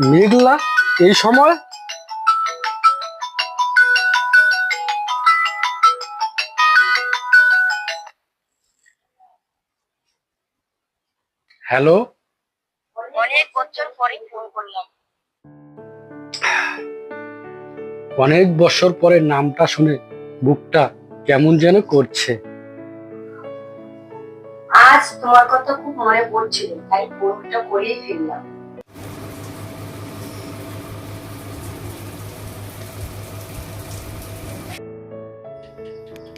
মেঘলা এই সময়? হ্যালো? অনেক বছর পরে ফোন করলাম। অনেক বছর পরে নামটা শুনে বুকটা কেমন যেন করছে। আজ তোমার কথা খুব মনে পড়ছিল তাই ফোনটা করেই ফেললাম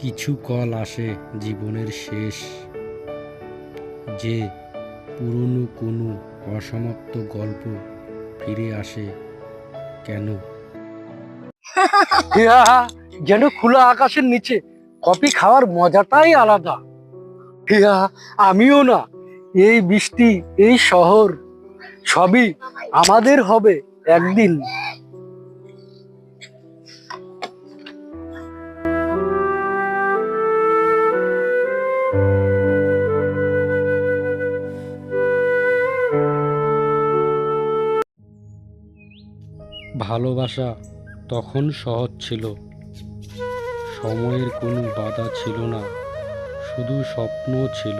কিছু কল আসে জীবনের শেষ। যে পুরনো কোনো অসমাপ্ত গল্প ফিরে আসে কেন? যেন খোলা আকাশের নিচে কফি খাওয়ার মজাটাই আলাদা। ইয়া, আমিও না এই বৃষ্টি এই শহর সবই আমাদের হবে একদিন। ভালোবাসা তখন সহজ ছিল। সময়ের কোনো বাধা ছিল না শুধু স্বপ্ন ছিল।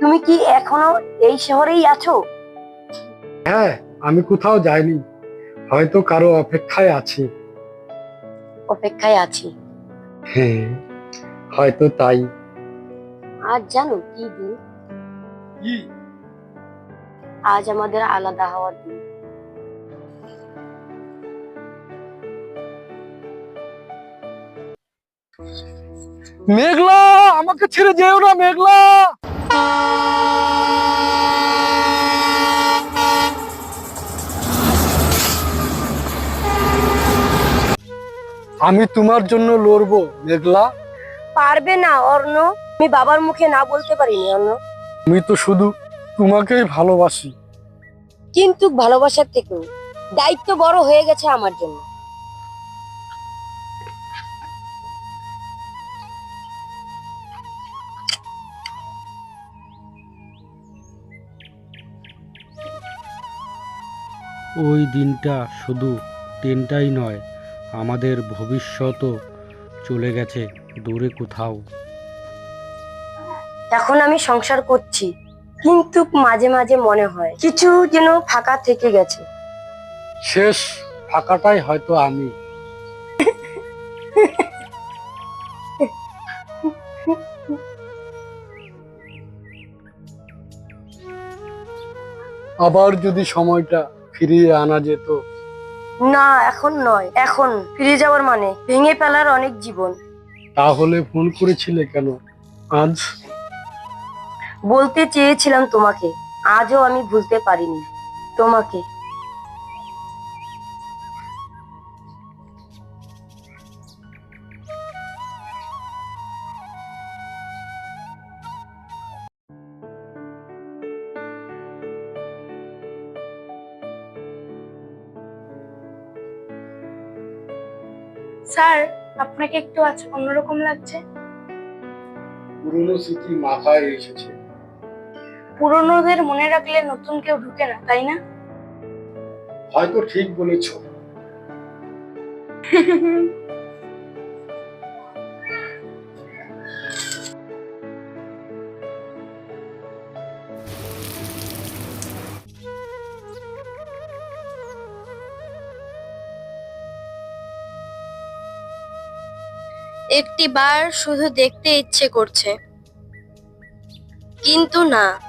তুমি কি এখনও এই শহরেই আছো? হ্যাঁ আমি কোথাও যাইনি। হয়তো কারও অপেক্ষায় আছি। অপেক্ষায় আছি। হ্যাঁ। হয়তো তাই। আজ জানো কি দিন? কি? আজ আমাদের আলাদা হওয়ার দিন। মেঘলা আমাকে ছেড়ে যেও না মেঘলা। আমি তোমার জন্য লড়বো মেঘলা। পারবে না অর্ণ। আমি বাবার মুখে না বলতে পারিনি অর্ণ। আমি তো শুধু তোমাকেই ভালোবাসি। কিন্তু ভালোবাসার থেকেও দায়িত্ব বড় হয়ে গেছে আমার জন্য। ওই দিনটা শুধু ট্রেনটাই নয় আমাদের ভবিষ্যতও চলে গেছে। দূরে কোথাও। এখন আমি সংসার করছি কিন্তু মাঝে মাঝে মনে হয় কিছু যেন ফাঁকা থেকে গেছে। শেষ ফাঁকাটাই হয়তো আমি। আবার যদি সময়টা ফিরিয়ে আনা যেত। না এখন নয় এখন। ফিরে যাওয়ার মানে ভেঙে ফেলার অনেক জীবন। তাহলে ফোন করেছিলে কেন? আজ বলতে চেয়েছিলাম তোমাকে আজও আমি ভুলতে পারিনি তোমাকে। স্যার আপনাকে একটু আজ অন্যরকম লাগছে? পুরনো স্মৃতি মাথায় এসেছে। পুরনোদের মনে রাখলে নতুন কেউ ঢুকে না তাই না? হয়তো ঠিক বলেছ। একটি বার শুধু দেখতে ইচ্ছে করছে। কিন্তু না,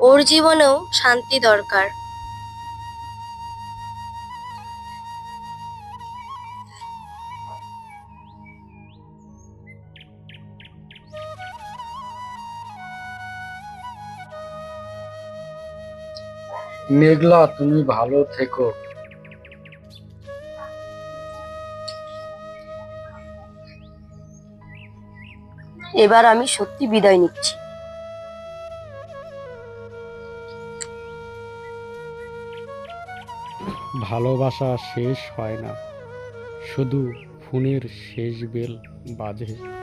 ওর জীবনেও শান্তি দরকার। মেঘলা, তুমি ভালো থেকো। এবার আমি সত্যি বিদায় নিচ্ছি। ভালোবাসা শেষ হয় না। শুধু ফোনের শেষ বেল বাজে।